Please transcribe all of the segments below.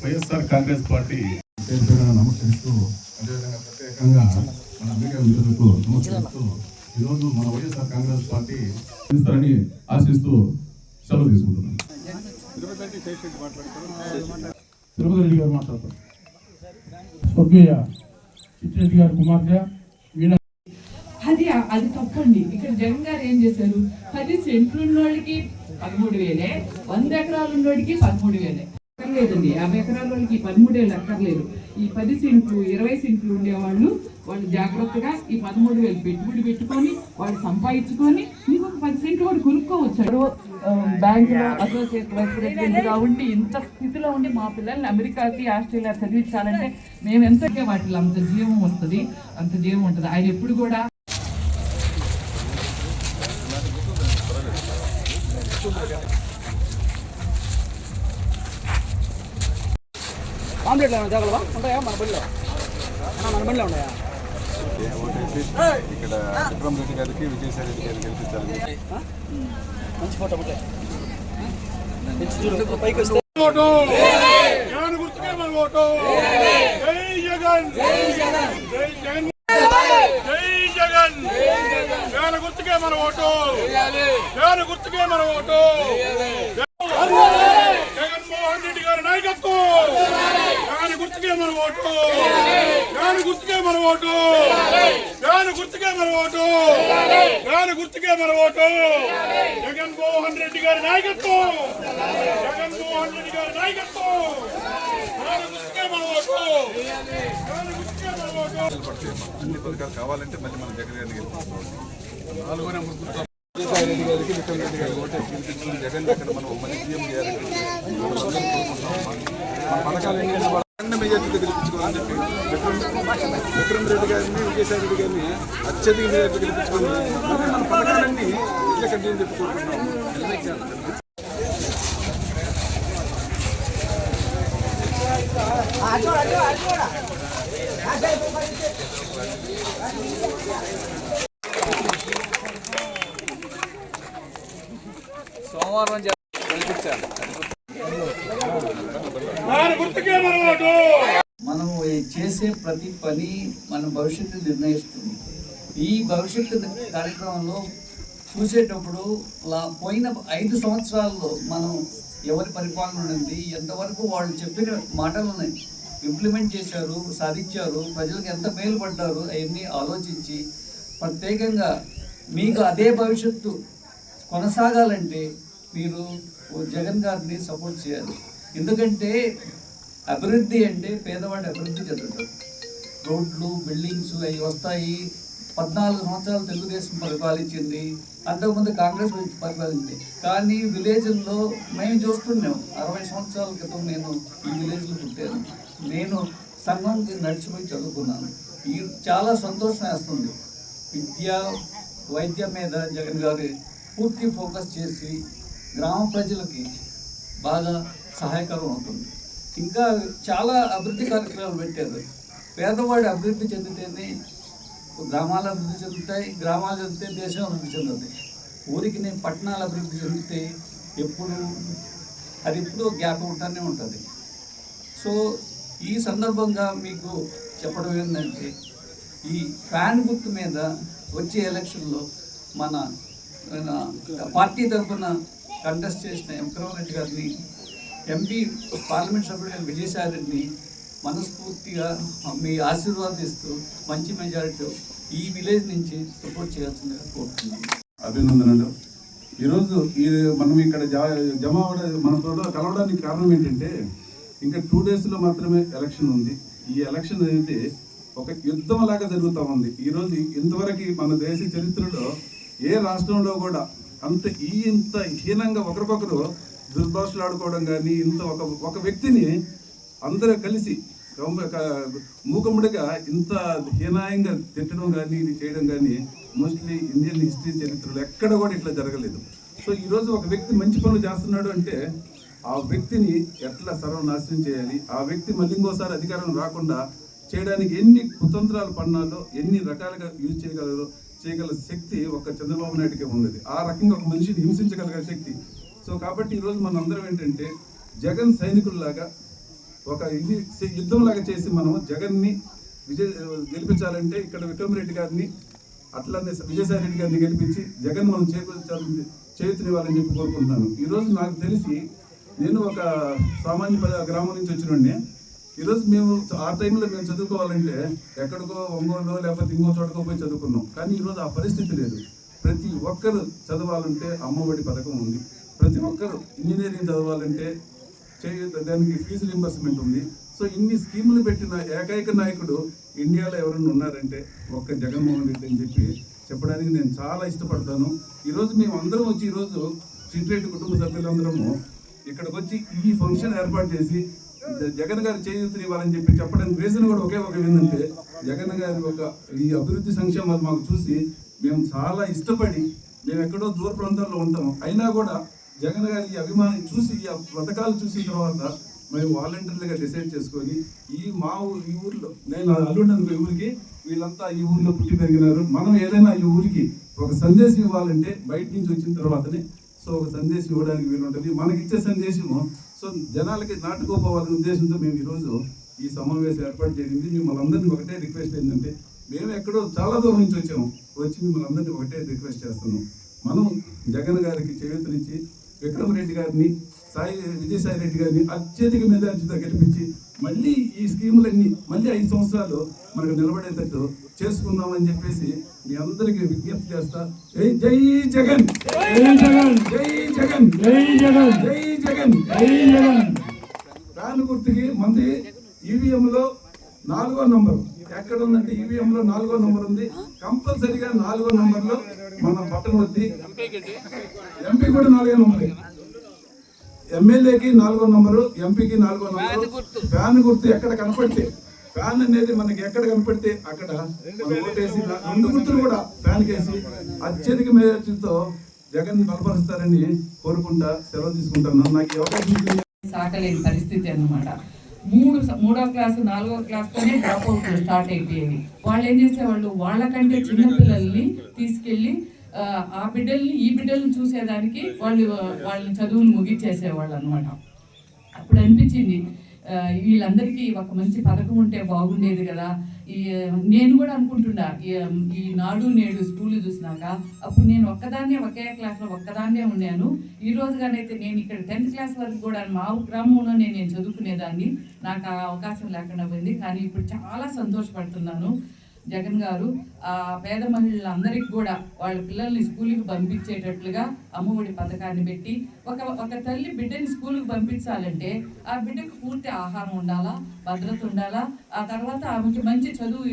YSR Congress party పేరు నమస్కరిస్తూ అదేవిధంగా ప్రత్యేకంగా మన మీడియా మిత్రులకు నమస్కరిస్తూ ఈరోజు మన వైఎస్ఆర్ కాంగ్రెస్ పార్టీ ఇస్తారని ఆశిస్తూ సెలవు తీసుకుంటున్నాను తిరుపతి రెడ్డి గారు మాట్లాడతారు. స్వర్గీయ చిట్టిరెడ్డి గారి కుమార్తె అది అది తప్పండి. ఇక్కడ జగన్ గారు ఏం చేశారు? పది సెంట్లు ఉన్నోళ్ళకి పదమూడు వేలే వంద ఎకరాలు ఉన్నోడికి పదమూడు వేలే. లేదండి యాభై ఎకరాల వాళ్ళకి పదమూడు వేలు అక్కర్లేదు. ఈ పది సెంట్లు ఇరవై సెంట్లు ఉండేవాళ్ళు వాళ్ళు జాగ్రత్తగా ఈ పదమూడు వేలు పెట్టుబడి పెట్టుకొని వాళ్ళు సంపాదించుకొని ఇంకొక పది సెంట్లు వాడు కొనుక్కోవచ్చు. బ్యాంకులో అసోసియేట్ వైస్ ప్రెసిడెంట్ ఉండి ఇంత స్థితిలో ఉండి మా పిల్లల్ని అమెరికాకి ఆస్ట్రేలియా చదివించాలంటే మేము ఎంత వాటిలో అంత జీవం వస్తుంది? అంత జీవం ఉంటుంది. ఆయన ఎప్పుడు కూడా ఆమ్లెట్లు ఏమైనా తేగలవా? ఉంటాయా? మన బండిలో. మన బండిలో ఉన్నాయా? ఇక్కడ విక్రమ్ రెడ్డి గారికి విజయసాయి రెడ్డి గారికి గెలిపించాలి మంచి ఫోటో ఒకటే తెచ్చి చూడు ఇప్పుడు పైకి వస్తే. జగన్ గుర్తుకే మన ఓటు! జై జగన్! జై జగన్! జై జగన్! జై జగన్ జగన్ గుర్తుకే మన ఓటు! జగన్ గుర్తుకే మన ఓటు! జగన్మోహన్ రెడ్డి గారి నాయకత్వం! గుర్తుకే మన ఓటు. జగన్ గుర్తుకే మన ఓటు. జగన్ గుర్తుకే మన ఓటు. జగన్ గుర్తుకే మన ఓటు. జగన్మోహన్ రెడ్డి గారి నాయకత్వం. జగన్మోహన్ రెడ్డి గారి నాయకత్వం. జగన్ గుర్తుకే మన ఓటు. జగన్ గుర్తుకే మన ఓటు. అన్ని పథకాలు కావాలంటే మళ్ళీ మనం జగన్ విజయసాయి రెడ్డి గారికి విక్రమ్ రెడ్డి గారికి ఓటే. గెలిపించుకుని జగన్ అక్కడ మనం మళ్ళీ సీఎం చేయాలంటే మనం పథకాలు వాళ్ళ గెలిపించుకోవాలని చెప్పి విక్రమ్ విక్రమ్ రెడ్డి గారిని విజయసాయి రెడ్డి గారిని అత్యధిక మెజార్టీ గెలిపించుకోవాలని మన పథకాలన్నీ ఇట్లా కంటిన్యూ చెప్పి కోరుకుంటున్నాం. సోమవారం నుంచి గెలిపించాలి జగన్ గుర్తుకే మన ఓటు మనం చేసే ప్రతి పని మన భవిష్యత్తు నిర్ణయిస్తుంది. ఈ భవిష్యత్తు కార్యక్రమంలో చూసేటప్పుడు లా పోయిన ఐదు సంవత్సరాల్లో మనం ఎవరి పరిపాలన ఉంది ఎంతవరకు వాళ్ళు చెప్పిన మాటలని ఇంప్లిమెంట్ చేశారు సాధించారు ప్రజలకు ఎంత మేలు పడ్డారు అవన్నీ ఆలోచించి ప్రత్యేకంగా మీకు అదే భవిష్యత్తు కొనసాగాలంటే మీరు జగన్ గారిని సపోర్ట్ చేయాలి. ఎందుకంటే అభివృద్ధి అంటే పేదవాడు అభివృద్ధి చెందుతాడు రోడ్లు బిల్డింగ్స్ అవి వస్తాయి. పద్నాలుగు సంవత్సరాలు తెలుగుదేశం పరిపాలించింది. అంతకుముందు కాంగ్రెస్ పరిపాలించింది. కానీ విలేజ్ల్లో మేము చూస్తున్నాం అరవై సంవత్సరాల క్రితం నేను ఈ విలేజ్లో పుట్టాను. నేను సంఘం నడిచిపోయి చదువుకున్నాను. ఈ చాలా సంతోషం వేస్తుంది. విద్య వైద్యం మీద జగన్ గారు పూర్తి ఫోకస్ చేసి గ్రామ ప్రజలకి బాగా సహాయకరం అవుతుంది. ఇంకా చాలా అభివృద్ధి కార్యక్రమాలు పెట్టారు. పేదవాడు అభివృద్ధి చెందితేనే గ్రామాలు అభివృద్ధి చెందుతాయి గ్రామాలు చెందితే దేశం అభివృద్ధి చెందుతాయి ఊరికి నేను పట్టణాలు అభివృద్ధి చెందితే ఎప్పుడు అది ఎప్పుడూ గ్యాప్ ఉంటూనే ఉంటుంది. సో ఈ సందర్భంగా మీకు చెప్పడం ఏంటంటే ఈ ఫ్యాన్ గుర్తు మీద వచ్చే ఎలక్షన్లో మన మన పార్టీ తరఫున కంటెస్ట్ చేసిన ఎంకరావు రెడ్డి గారిని ఎంపీ పార్లమెంట్ సభ్యుడు విజయసాయి రెడ్డిని మనస్ఫూర్తిగా మీ ఆశీర్వాదిస్తూ మంచి మెజారిటీ ఈ విలేజ్ నుంచి సపోర్ట్ చేయాల్సిందిగా కోరుతున్నాను అభినందనలు. ఈరోజు ఈ మనం ఇక్కడ జమ అవ్వడం మనతో కలవడానికి కారణం ఏంటంటే ఇంకా టూ డేస్లో మాత్రమే ఎలక్షన్ ఉంది. ఈ ఎలక్షన్ అనేది ఒక యుద్ధం లాగా జరుగుతూ ఉంది. ఈరోజు ఇంతవరకు మన దేశ చరిత్రలో ఏ రాష్ట్రంలో కూడా అంత ఈ ఇంత హీనంగా ఒకరికొకరు దుర్భాషలు ఆడుకోవడం కానీ ఇంత ఒక ఒక వ్యక్తిని అందరూ కలిసి మూకముడిగా ఇంత హీనాయంగా తిట్టడం కానీ ఇది చేయడం కానీ మోస్ట్లీ ఇండియన్ హిస్టరీ చరిత్రలో ఎక్కడ కూడా ఇట్లా జరగలేదు. సో ఈరోజు ఒక వ్యక్తి మంచి పనులు చేస్తున్నాడు అంటే ఆ వ్యక్తిని ఎట్లా సర్వనాశనం చేయాలి? ఆ వ్యక్తి మళ్ళీ ఇంకోసారి అధికారం రాకుండా చేయడానికి ఎన్ని కుతంత్రాలు పన్నాలో ఎన్ని రకాలుగా యూజ్ చేయగలరో చేయగల శక్తి ఒక చంద్రబాబు నాయుడుకే ఉన్నది. ఆ రకంగా ఒక మనిషిని హింసించగలిగే శక్తి సో కాబట్టి ఈరోజు మన అందరం ఏంటంటే జగన్ సైనికుల్లాగా ఒక ఇది యుద్ధం లాగా చేసి మనం జగన్ని విజయ గెలిపించాలంటే ఇక్కడ విక్రమరెడ్డి గారిని అట్లనే విజయసాయి రెడ్డి గారిని గెలిపించి జగన్ మనం చేకూర్చాలని చేతునివ్వాలని చెప్పి కోరుకుంటున్నాను. ఈరోజు నాకు తెలిసి నేను ఒక సామాన్య గ్రామం నుంచి వచ్చినండి ఈరోజు మేము ఆ టైంలో మేము చదువుకోవాలంటే ఎక్కడికో ఒంగోలు లేకపోతే ఇంకో చోటకో పోయి చదువుకున్నాం. కానీ ఈరోజు ఆ పరిస్థితి లేదు. ప్రతి ఒక్కరు చదవాలంటే అమ్మఒడి పథకం ఉంది. ప్రతి ఒక్కరు ఇంజనీరింగ్ చదవాలంటే చేయ దానికి ఫీజు రింబర్స్మెంట్ ఉంది. సో ఇన్ని స్కీములు పెట్టిన ఏకైక నాయకుడు ఇండియాలో ఎవరైనా ఉన్నారంటే ఒక్క జగన్మోహన్ రెడ్డి అని చెప్పి చెప్పడానికి నేను చాలా ఇష్టపడతాను. ఈరోజు మేము అందరం వచ్చి ఈరోజు చిట్రెడ్డి కుటుంబ సభ్యులందరము ఇక్కడికి వచ్చి ఈ ఫంక్షన్ ఏర్పాటు చేసి జగన్ గారి చేయూతని ఇవ్వాలని చెప్పి చెప్పడానికి రీజన్ కూడా ఒకే ఒక ఏంటంటే జగన్ గారి ఒక ఈ అభివృద్ధి సంక్షేమాలు మాకు చూసి మేము చాలా ఇష్టపడి మేము ఎక్కడో దూర ప్రాంతాల్లో ఉంటాము. అయినా కూడా జగన్ గారి అభిమానం చూసి ఈ పథకాలు చూసిన తర్వాత మేము వాలంటీర్లుగా డిసైడ్ చేసుకొని ఈ మా ఈ ఊర్లో నేను అల్లుండను ఈ ఊరికి వీళ్ళంతా ఈ ఊర్లో పుట్టి పెరిగినారు. మనం ఏదైనా ఈ ఊరికి ఒక సందేశం ఇవ్వాలంటే బయట నుంచి వచ్చిన తర్వాతనే సో ఒక సందేశం ఇవ్వడానికి వీలు ఉంటుంది మనకి ఇచ్చే సందేశము సో జనాలకి నాటుకోపోవాలనే ఉద్దేశంతో మేము ఈరోజు ఈ సమావేశం ఏర్పాటు చేసింది. మిమ్మల్ని అందరినీ ఒకటే రిక్వెస్ట్ ఏంటంటే మేము ఎక్కడో చాలా దూరం నుంచి వచ్చాము. వచ్చి మిమ్మల్ని అందరినీ ఒకటే రిక్వెస్ట్ చేస్తున్నాం. మనం జగన్ గారికి చేయూతనిచ్చి విక్రమ్ రెడ్డి గారిని సాయి విజయసాయి రెడ్డి గారిని అత్యధిక మెజార్టీతో గెలిపించి మళ్ళీ ఈ స్కీములన్నీ మళ్ళీ ఐదు సంవత్సరాలు మనకు నిలబడేటట్టు చేసుకుందామని చెప్పేసి మీ అందరికీ విజ్ఞప్తి చేస్తా. జై జై జగన్! జై జగన్! జై జగన్! జై జగన్! జై జగన్! జై జగన్! ఫ్యాన్ గుర్తుకి మంది ఈవీఎం లో నాలుగో నంబర్. ఎక్కడ ఉందంటే ఈవీఎం లో నాలుగో నంబర్ ఉంది కంపల్సరీగా నాలుగో నంబర్లో మన బటన్ వద్ది ఎంపీ కూడా నాలుగో నంబర్. ఎమ్మెల్యేకి నాలుగో నంబరు ఎంపీకి నాలుగో నంబరు. ఫ్యాన్ గుర్తు ఎక్కడ కనపడితే ఫ్యాన్ అనేది మనకి ఎక్కడ కనపడితే అక్కడ ఓటేసి రెండు గుర్తులు కూడా ఫ్యాన్ కేసి అత్యధిక మెజార్టీతో జగన్ బలపరుస్తారని కోరుకుంటా సెలవు తీసుకుంటాను. నాకు అవకాశం సాకలేని పరిస్థితి అనమాట మూడు మూడో క్లాసు నాలుగో క్లాస్తోనే డ్రాప్ అవుట్ స్టార్ట్ అయిపోయేవి వాళ్ళు ఏం చేసేవాళ్ళు? వాళ్ళకంటే చిన్న పిల్లల్ని తీసుకెళ్ళి ఆ, బిడ్డల్ని ఈ బిడ్డల్ని చూసేదానికి వాళ్ళు వాళ్ళని చదువులు ముగించేసేవాళ్ళు అనమాట అప్పుడు అనిపించింది ఆ, వీళ్ళందరికీ ఒక మంచి పథకం ఉంటే బాగుండేది కదా నేను కూడా అనుకుంటున్నా ఈ ఈ నాడు నేడు స్కూల్ చూసినాక అప్పుడు నేను ఒక్కదాన్నే ఒకే క్లాస్లో ఒక్కదాన్నే ఉన్నాను. ఈ రోజుగానైతే నేను ఇక్కడ టెన్త్ క్లాస్ వరకు కూడా మా గ్రామంలో నేను చదువుకునేదాన్ని. నాకు ఆ అవకాశం లేకుండా పోయింది. కానీ ఇప్పుడు చాలా సంతోషపడుతున్నాను. జగన్ గారు ఆ పేద మహిళలందరికీ కూడా వాళ్ళ పిల్లల్ని స్కూల్కి పంపించేటట్లుగా అమ్మఒడి పథకాన్ని పెట్టి ఒక ఒక తల్లి బిడ్డని స్కూల్కి పంపించాలంటే ఆ బిడ్డకు పూర్తి ఆహారం ఉండాలా భద్రత ఉండాలా ఆ తర్వాత ఆమెకి మంచి చదువు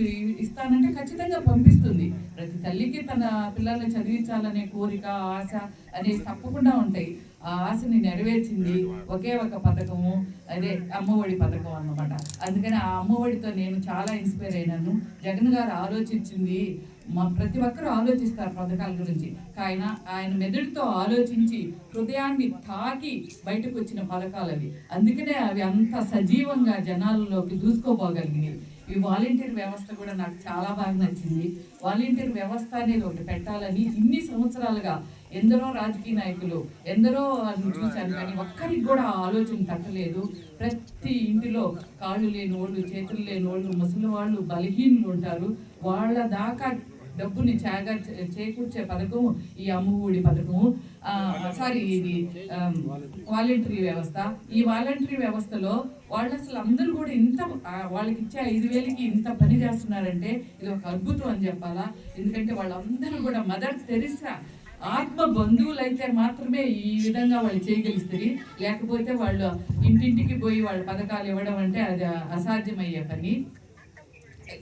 ఇస్తానంటే ఖచ్చితంగా పంపిస్తుంది. ప్రతి తల్లికి తన పిల్లల్ని చదివించాలనే కోరిక ఆశ అనేవి తప్పకుండా ఉంటాయి. ఆ ఆశని నెరవేర్చింది ఒకే ఒక పథకము అదే అమ్మఒడి పథకం అన్నమాట. అందుకని ఆ అమ్మఒడితో నేను చాలా ఇన్స్పైర్ అయినాను. జగన్ గారు ఆలోచించింది మా ప్రతి ఒక్కరూ ఆలోచిస్తారు పథకాల గురించి. ఆయన ఆయన మెదడుతో ఆలోచించి హృదయాన్ని తాకి బయటకు వచ్చిన పథకాలు అవి. అందుకనే అవి అంత సజీవంగా జనాలలోకి దూసుకోపోగలిగినాయి. ఈ వాలంటీర్ వ్యవస్థ కూడా నాకు చాలా బాగా నచ్చింది. వాలంటీర్ వ్యవస్థ అనేది ఒకటి పెట్టాలని ఇన్ని సంవత్సరాలుగా ఎందరో రాజకీయ నాయకులు ఎందరో వాళ్ళని చూశాను కానీ ఒక్కరికి కూడా ఆలోచన తట్టలేదు. ప్రతి ఇంటిలో కాళ్ళు లేని వాళ్ళు చేతులు లేని వాళ్ళు ముసలి వాళ్ళు బలహీనులు ఉంటారు. వాళ్ళ దాకా డబ్బుని చేగా చేకూర్చే పథకం ఈ అమ్మఒడి పథకము. సారీ ఇది వాలంటరీ వ్యవస్థ. ఈ వాలంటరీ వ్యవస్థలో వాళ్ళు అసలు అందరూ కూడా ఇంత వాళ్ళకి ఇచ్చే ఐదు వేలకి ఇంత పని చేస్తున్నారంటే ఇది ఒక అద్భుతం అని చెప్పాలా? ఎందుకంటే వాళ్ళందరూ కూడా మదర్ తెరిసా ఆత్మ బంధువులు అయితే మాత్రమే ఈ విధంగా వాళ్ళు చేయగలుగుతారు. లేకపోతే వాళ్ళు ఇంటింటికి పోయి వాళ్ళ పథకాలు ఇవ్వడం అంటే అది అసాధ్యమయ్యే పని.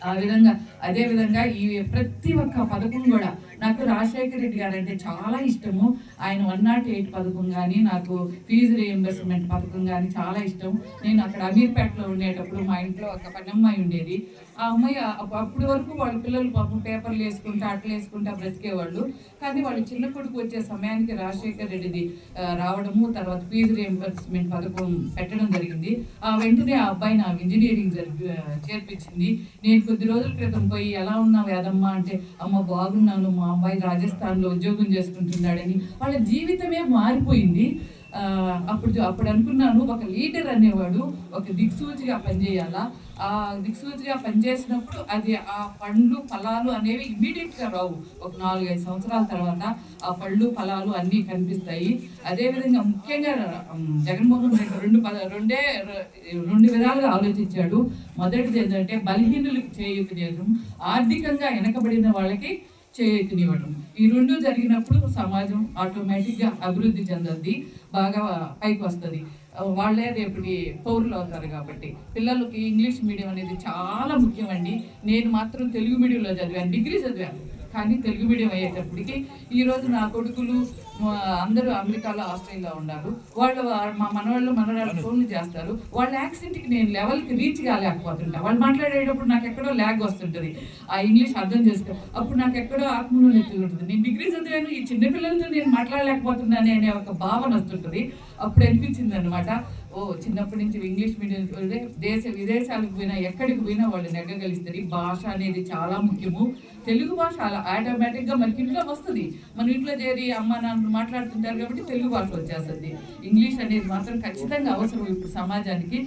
ఆ విధంగా అదే విధంగా ఈ ప్రతి ఒక్క పథకం కూడా నాకు రాజశేఖర రెడ్డి గారు అంటే చాలా ఇష్టము. ఆయన వన్ నాట్ ఎయిట్ పథకం కానీ నాకు ఫీజు రీఎంబర్స్మెంట్ పథకం కానీ చాలా ఇష్టం. నేను అక్కడ అమీర్పేటలో ఉండేటప్పుడు మా ఇంట్లో ఒక పని అమ్మాయి ఉండేది. ఆ అమ్మాయి అప్పటి వరకు వాళ్ళ పిల్లలు పాపం పేపర్లు వేసుకుంటా అట్లా వేసుకుంటా బ్రతికేవాళ్ళు. కానీ వాళ్ళ చిన్న కొడుకు వచ్చే సమయానికి రాజశేఖర్ రెడ్డిది రావడము తర్వాత ఫీజు రియంబర్స్మెంట్ పథకం పెట్టడం జరిగింది. ఆ వెంటనే ఆ అబ్బాయి నాకు ఇంజనీరింగ్ జరిపి చేర్పించింది. నేను కొద్ది రోజుల క్రితం పోయి ఎలా ఉన్నావు యాదమ్మ? అంటే అమ్మ బాగున్నాను. మా అబ్బాయి రాజస్థాన్లో ఉద్యోగం చేసుకుంటున్నాడని. వాళ్ళ జీవితమే మారిపోయింది. అప్పుడు అప్పుడు అనుకున్నాను ఒక లీడర్ అనేవాడు ఒక దిక్సూచిగా పనిచేయాలా? ఆ దిక్సూచిగా పనిచేసినప్పుడు అది ఆ పండ్లు ఫలాలు అనేవి ఇమీడియట్గా రావు. ఒక నాలుగైదు సంవత్సరాల తర్వాత ఆ పళ్ళు ఫలాలు అన్నీ కనిపిస్తాయి. అదేవిధంగా ముఖ్యంగా జగన్మోహన్ రెడ్డి రెండు పద రెండే రెండు విధాలుగా ఆలోచించాడు. మొదటిది ఏంటంటే బలహీనులకు చేయడం ఆర్థికంగా వెనకబడిన వాళ్ళకి చేయనివ్వడం ఈ రెండు జరిగినప్పుడు సమాజం ఆటోమేటిక్గా అభివృద్ధి చెందద్ది బాగా పైకి వస్తుంది. వాళ్ళే రేపటి పౌరులు అవుతారు కాబట్టి. పిల్లలకి ఇంగ్లీష్ మీడియం అనేది చాలా ముఖ్యమండి. నేను మాత్రం తెలుగు మీడియంలో చదివాను డిగ్రీ చదివాను. కానీ తెలుగు మీడియం అయ్యేటప్పటికి ఈరోజు నా కొడుకులు అందరూ అమెరికాలో ఆస్ట్రేలియా ఉన్నారు. వాళ్ళు మా మనవాళ్ళు మనవాళ్ళు ఫోన్లు చేస్తారు. వాళ్ళ యాక్సెంట్కి నేను లెవెల్కి రీచ్ కాలేకపోతుంటా. వాళ్ళు మాట్లాడేటప్పుడు నాకు ఎక్కడో ల్యాగ్ వస్తుంటుంది. ఆ ఇంగ్లీష్ అర్థం చేసుకో అప్పుడు నాకు ఎక్కడో ఆత్మలోకి ఉంటుంది నేను డిగ్రీ చదివాను ఈ చిన్న పిల్లలతో నేను మాట్లాడలేకపోతున్నాను అనే ఒక భావన వస్తుంటుంది. అప్పుడు అనిపించింది అనమాట ఓ చిన్నప్పటి నుంచి ఇంగ్లీష్ మీడియం దేశ విదేశాలకు పోయినా ఎక్కడికి పోయినా వాళ్ళు నెగ్గగలుగుతారు ఈ భాష అనేది చాలా ముఖ్యము. తెలుగు భాష అలా ఆటోమేటిక్గా మనకి ఇంట్లో వస్తుంది. మన ఇంట్లో చేరి అమ్మ నాన్న మాట్లాడుతుంటారు కాబట్టి తెలుగు భాష వచ్చేస్తుంది. ఇంగ్లీష్ అనేది మాత్రం ఖచ్చితంగా అవసరం ఇప్పుడు సమాజానికి.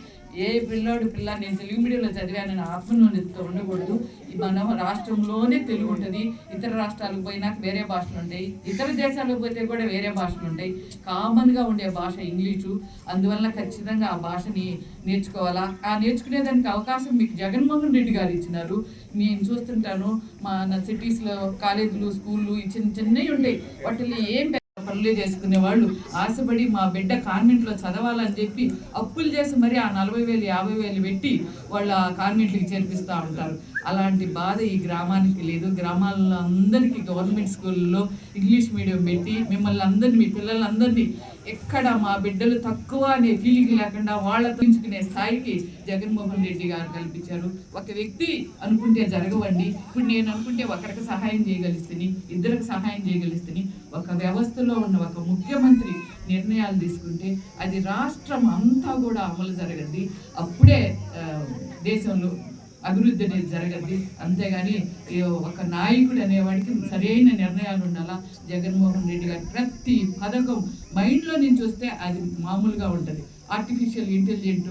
ఏ పిల్లోడు పిల్ల నేను తెలుగు మీడియంలో చదివానని ఆత్మన్యూనతతో ఉండకూడదు. మన రాష్ట్రంలోనే తెలుగు ఉంటుంది. ఇతర రాష్ట్రాలకు పోయినాక వేరే భాషలు ఉంటాయి. ఇతర దేశాలకు పోతే కూడా వేరే భాషలు ఉంటాయి. కామన్గా ఉండే భాష ఇంగ్లీషు. అందువల్ల ఖచ్చితంగా ఆ భాషని నేర్చుకోవాలా? ఆ నేర్చుకునేదానికి అవకాశం మీకు జగన్మోహన్ రెడ్డి గారు ఇచ్చినారు. నేను చూస్తుంటాను మన సిటీస్లో కాలేజీలు స్కూళ్ళు చిన్న చిన్నవి ఉంటాయి. వాటిల్లో ఏం పనులు చేసుకునే వాళ్ళు ఆశపడి మా బిడ్డ కాన్వెంట్లో చదవాలని చెప్పి అప్పులు చేసి మరి ఆ నలభై వేలు యాభై వేలు పెట్టి వాళ్ళ కాన్వెంట్కి చేర్పిస్తూ ఉంటారు. అలాంటి బాధ ఈ గ్రామానికి లేదు. గ్రామాల్లో అందరికీ గవర్నమెంట్ స్కూల్లో ఇంగ్లీష్ మీడియం పెట్టి మిమ్మల్ని అందరినీ మీ పిల్లలందరినీ ఎక్కడ మా బిడ్డలు తక్కువ అనే ఫీలింగ్ లేకుండా వాళ్ళ పెంచుకునే స్థాయికి జగన్మోహన్ రెడ్డి గారు కల్పించారు. ఒక వ్యక్తి అనుకుంటే జరగవండి. ఇప్పుడు నేను అనుకుంటే ఒకరికి సహాయం చేయగలిస్తేని ఇద్దరికి సహాయం చేయగలిస్తేని ఒక వ్యవస్థలో ఉన్న ఒక ముఖ్యమంత్రి నిర్ణయాలు తీసుకుంటే అది రాష్ట్రం అంతా కూడా అమలు జరగద్ది. అప్పుడే దేశంలో అభివృద్ధి అనేది జరగద్ది అంతేగాని ఒక నాయకుడు అనేవాడికి సరైన నిర్ణయాలు ఉండాలా? జగన్మోహన్ రెడ్డి గారి ప్రతి పథకం మైండ్లో నుంచి వస్తే అది మామూలుగా ఉంటుంది. ఆర్టిఫిషియల్ ఇంటెలిజెంట్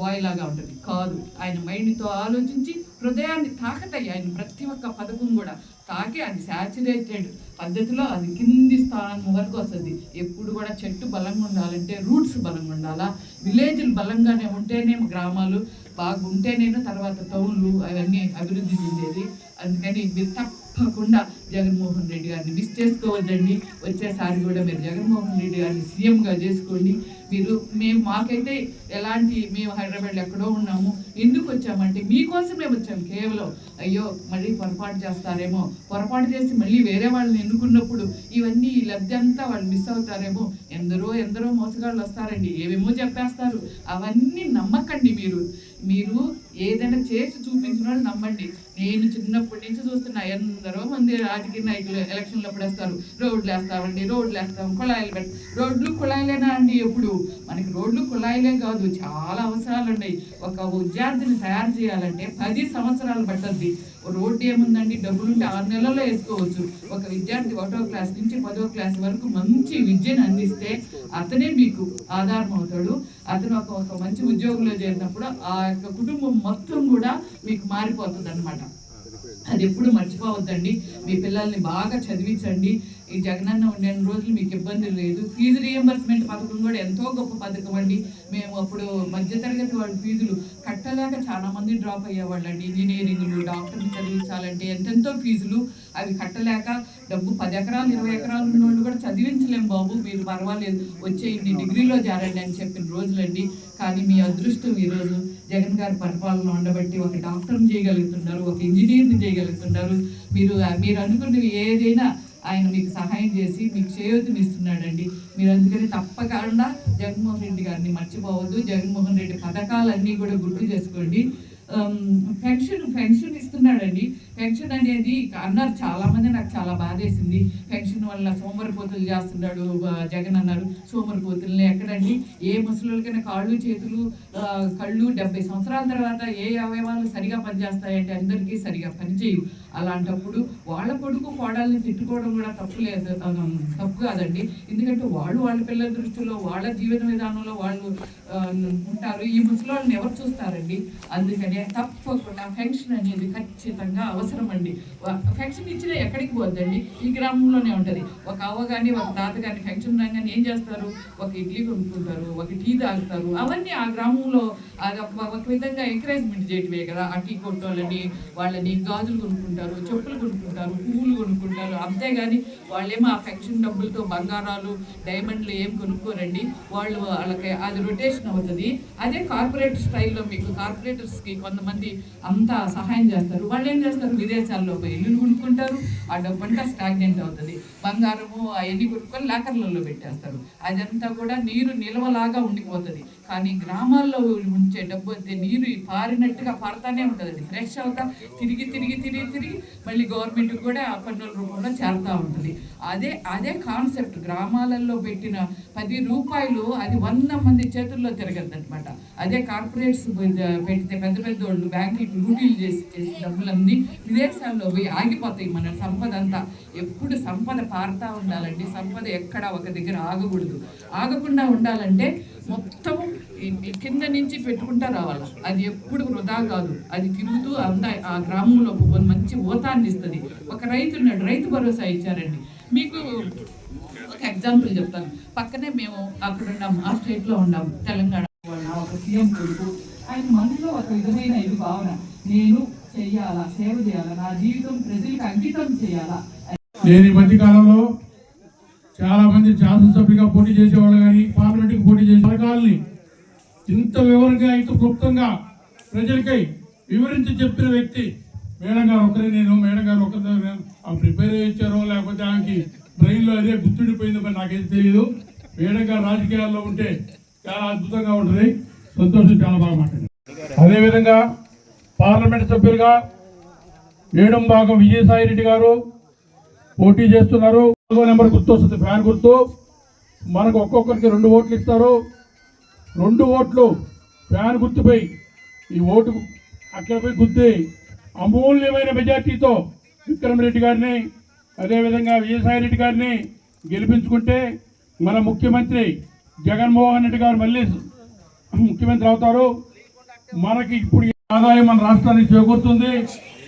బాయ్ లాగా ఉంటుంది. కాదు. ఆయన మైండ్తో ఆలోచించి హృదయాన్ని తాకతాయి ఆయన ప్రతి ఒక్క పథకం కూడా తాకి అది శాచురేటెడ్ పద్ధతిలో అది కింది స్థానం వరకు వస్తుంది. ఎప్పుడు కూడా చెట్టు బలంగా ఉండాలంటే రూట్స్ బలంగా ఉండాలా? విలేజ్లు బలంగానే ఉంటేనే గ్రామాలు బాగుంటేనేమో తర్వాత టౌన్లు అవన్నీ అభివృద్ధి చెందేది. అందుకని మీరు తప్పకుండా జగన్మోహన్ రెడ్డి గారిని మిస్ చేసుకోవద్దండి. వచ్చేసారి కూడా మీరు జగన్మోహన్ రెడ్డి గారిని సీఎంగా చేసుకోండి. మీరు మేము మాకైతే ఎలాంటి మేము హైదరాబాద్లో ఎక్కడో ఉన్నాము ఎందుకు వచ్చామంటే మీకోసమే వచ్చాము కేవలం. అయ్యో మళ్ళీ పొరపాటు చేస్తారేమో. పొరపాటు చేసి మళ్ళీ వేరే వాళ్ళని ఎన్నుకున్నప్పుడు ఇవన్నీ ఈ లబ్ధి అంతా వాళ్ళు మిస్ అవుతారేమో. ఎందరో ఎందరో మోసగాళ్ళు వస్తారండి. ఏమేమో చెప్పేస్తారు. అవన్నీ నమ్మకండి మీరు. మీరు ఏదైనా చేసి చూపించిన వాళ్ళు నమ్మండి. నేను చిన్నప్పటి నుంచి చూస్తున్నా ఎందరో మంది రాజకీయ నాయకులు ఎలక్షన్లు అప్పుడు వేస్తారు. రోడ్లు వేస్తామండి రోడ్లు వేస్తాం కుళాయిలు పెడతాం రోడ్లు కుళాయిలేనా అండి ఎప్పుడు? మనకి రోడ్లు కుళాయిలే కాదు చాలా అవసరాలు ఉన్నాయి ఒక విద్యార్థిని తయారు చేయాలంటే పది సంవత్సరాలు పట్టద్ది. రోడ్డు ఏముందండి? డబ్బులుంటే ఆరు నెలల్లో వేసుకోవచ్చు. ఒక విద్యార్థి ఒకటో క్లాస్ నుంచి పదో క్లాస్ వరకు మంచి విద్యను అందిస్తే అతనే మీకు ఆధారం అవుతాడు. అతను ఒక ఒక మంచి ఉద్యోగంలో చేరినప్పుడు ఆ యొక్క కుటుంబం మొత్తం కూడా మీకు మారిపోతుంది అనమాట అది ఎప్పుడు మర్చిపోవద్దండి. మీ పిల్లల్ని బాగా చదివించండి. ఈ జగనన్న ఉండే రోజులు మీకు ఇబ్బంది లేదు. ఫీజు రియంబర్స్మెంట్ పథకం కూడా ఎంతో గొప్ప పథకం అండి. మేము అప్పుడు మధ్యతరగతి వాళ్ళ ఫీజులు కట్టలేక చాలామంది డ్రాప్ అయ్యేవాళ్ళండి. ఇంజనీరింగ్లు డాక్టర్లు చదివించాలంటే ఎంతెంతో ఫీజులు అవి కట్టలేక డబ్బు పది ఎకరాలు ఇరవై ఎకరాలు ఉన్న వాళ్ళు కూడా చదివించలేం బాబు. మీరు పర్వాలేదు వచ్చే డిగ్రీలో జారండి అని చెప్పిన రోజులండి. కానీ మీ అదృష్టం ఈరోజు జగన్ గారి పరిపాలన ఉండబట్టి ఒక డాక్టర్ని చేయగలుగుతున్నారు ఒక ఇంజనీర్ని చేయగలుగుతున్నారు. మీరు మీరు అనుకున్నవి ఏదైనా ఆయన మీకు సహాయం చేసి మీకు చేయూతనిస్తున్నాడండి. మీరు అందుకని తప్పకుండా జగన్మోహన్ రెడ్డి గారిని మర్చిపోవద్దు. జగన్మోహన్ రెడ్డి పథకాలన్నీ కూడా గుర్తు చేసుకోండి. Um, పెన్షన్ పెన్షన్ ఇస్తున్నాడండి. పెన్షన్ అనేది అన్నారు చాలా మంది నాకు చాలా బాధేసింది. పెన్షన్ వల్ల సోమరిపోతులు చేస్తున్నాడు జగన్ అన్నారు. సోమరిపోతుల్ని ఎక్కడండి? ఏ ముసలికైనా కాళ్ళు చేతులు కళ్ళు డెబ్బై సంవత్సరాల తర్వాత ఏ అవయవాలు సరిగా పనిచేస్తాయంటే అందరికీ సరిగా పనిచేయవు. అలాంటప్పుడు వాళ్ళ కొడుకు కోడల్ని తిట్టుకోవడం కూడా తప్పు లేదు తప్పు కాదండి. ఎందుకంటే వాళ్ళు వాళ్ళ పిల్లల దృష్టిలో వాళ్ళ జీవన విధానంలో వాళ్ళు ఉంటారు. ఈ ముసలి ఎవరు చూస్తారండి? అందుకనే తప్పకుండా పెన్షన్ అనేది ఖచ్చితంగా అవసరం అండి పెన్షన్ ఇచ్చిన ఎక్కడికి పోద్దండి? ఈ గ్రామంలోనే ఉంటుంది. ఒక అవ్వ కానీ ఒక తాత కానీ పెన్షన్ రాగానే ఏం చేస్తారు? ఒక ఇడ్లీ కొనుక్కుంటారు ఒక టీ తాగుతారు. అవన్నీ ఆ గ్రామంలో ఒక- ఒక విధంగా ఎంకరేజ్మెంట్ చేయటమే కదా. ఆ టీ కొట్టోళ్ళని వాళ్ళని గాజులు కొనుక్కుంటారు చెప్పులు కొనుక్కుంటారు పువ్వులు కొనుక్కుంటారు. అంతేగాని వాళ్ళేమో ఆ పెన్షన్ డబ్బులతో బంగారాలు డైమండ్లు ఏం కొనుక్కోరండి? వాళ్ళు వాళ్ళకి అది రొటేషన్ అవుతుంది. అదే కార్పొరేట్ స్టైల్లో మీకు కార్పొరేటర్స్కి కొంతమంది అంతా సహాయం చేస్తారు. వాళ్ళు ఏం చేస్తారు? విదేశాల్లో పోయి ఇల్లులు కొనుక్కుంటారు ఆ డబ్బు అంతా స్టాగ్నెంట్ అవుతుంది. బంగారము అవన్నీ కొనుక్కొని లాకర్లలో పెట్టేస్తారు. అదంతా కూడా నీరు నిల్వలాగా ఉండిపోతుంది. కానీ గ్రామాల్లో ఉంచే డబ్బు అయితే నీరు పారినట్టుగా పారుతానే ఉంటుంది ఫ్రెష్ అవుతా తిరిగి తిరిగి తిరిగి తిరిగి మళ్ళీ గవర్నమెంట్ కూడా ఆ పన్నుల రూపంలో చేరుతూ ఉంటుంది. అదే అదే కాన్సెప్ట్ గ్రామాలలో పెట్టిన పది రూపాయలు అది వంద మంది చేతుల్లో తిరగద్దనమాట అదే కార్పొరేట్స్ పెడితే పెద్ద పెద్ద వాళ్ళు బ్యాంకులు లూటీలు చేసి చేసి డబ్బులన్నీ విదేశాల్లో పోయి ఆగిపోతాయి మన సంపద అంతా. ఎప్పుడు సంపద పారుతా ఉండాలండి. సంపద ఎక్కడ ఒక దగ్గర ఆగకూడదు. ఆగకుండా ఉండాలంటే మొత్తం కింద నుంచి పెట్టుకుంటా రావాలి. అది ఎప్పుడు వృధా కాదు. అది తిరుగుతూ అంతా ఆ గ్రామంలో మంచి ఓతాన్ని ఇస్తుంది. ఒక రైతు ఉన్నాడు. రైతు భరోసా ఇచ్చారండి. మీకు ఒక ఎగ్జాంపుల్ చెప్తాను. పక్కనే మేము అక్కడ ఉన్నాం. ఆ స్టేట్లో ఉన్నాం. తెలంగాణ వాళ్ళ ఒక సీఎం కొడుకు. ఆయన మనసులో ఒక విధమైన ఇది భావన. నేను చెయ్యాలా? సేవ చేయాలా? నా జీవితం ప్రజలకు అంకితం చేయాలా? నేను ఈ మధ్య కాలంలో చాలా మంది శాసనసభ్యుగా పోటీ చేసేవాళ్ళు కానీ పార్లమెంట్కి పోటీ చేసే పథకాలని ఇంత వివరంగా ఇంత క్లుప్తంగా ప్రజలకై వివరించి చెప్పిన వ్యక్తి మేడం గారు ఒకరే నేను. మేడం గారు ఒకరి ఆ ప్రిపేర్ అయ్యి ఇచ్చారో లేకపోతే ఆమెకి బ్రెయిన్లో అదే గుర్తుండిపోయిందో మరి నాకైతే తెలియదు మేడం గారు రాజకీయాల్లో ఉంటే చాలా అద్భుతంగా ఉంటుంది. సంతోషం చాలా బాగా మాట్లాడారు. అదేవిధంగా పార్లమెంట్ సభ్యులుగా వేడం భాగం విజయసాయి రెడ్డి గారు పోటీ చేస్తున్నారు. నాలుగో నెంబర్ గుర్తు వస్తుంది ఫ్యాన్ గుర్తు. మనకు ఒక్కొక్కరికి రెండు ఓట్లు ఇస్తారు. రెండు ఓట్లు ఫ్యాన్ గుర్తుపై ఈ ఓటు అక్కడ పోయి గుర్తి అమూల్యమైన మెజార్టీతో విక్రమరెడ్డి గారిని అదేవిధంగా విజయసాయి రెడ్డి గారిని గెలిపించుకుంటే మన ముఖ్యమంత్రి జగన్మోహన్ రెడ్డి గారు మళ్ళీ ముఖ్యమంత్రి అవుతారు. మనకి ఇప్పుడు ఈ ఆదాయం మన రాష్ట్రానికి చేకూరుతుంది.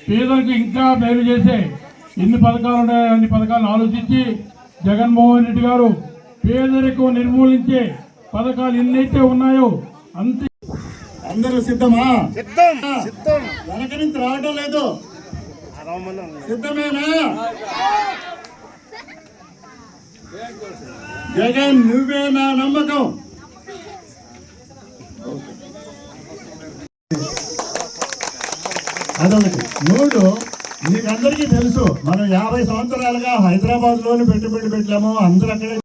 పేదలకు ఇంకా మేలు చేసే ఎన్ని పథకాలు ఉన్నాయో అన్ని పథకాలను ఆలోచించి జగన్మోహన్ రెడ్డి గారు పేదరికం నిర్మూలించే పథకాలు ఎన్నైతే ఉన్నాయో అంతే. అందరూ సిద్ధమా? సిద్ధం. సిద్ధం. వెనక నుంచి రావడం లేదు. సిద్ధమేనా? జగన్ నువ్వే నా నమ్మకం. అదొకటి. మూడు మీకందరికీ తెలుసు మనం యాభై సంవత్సరాలుగా హైదరాబాద్లోని పెట్టుబడి పెట్టాము అందరూ అక్కడే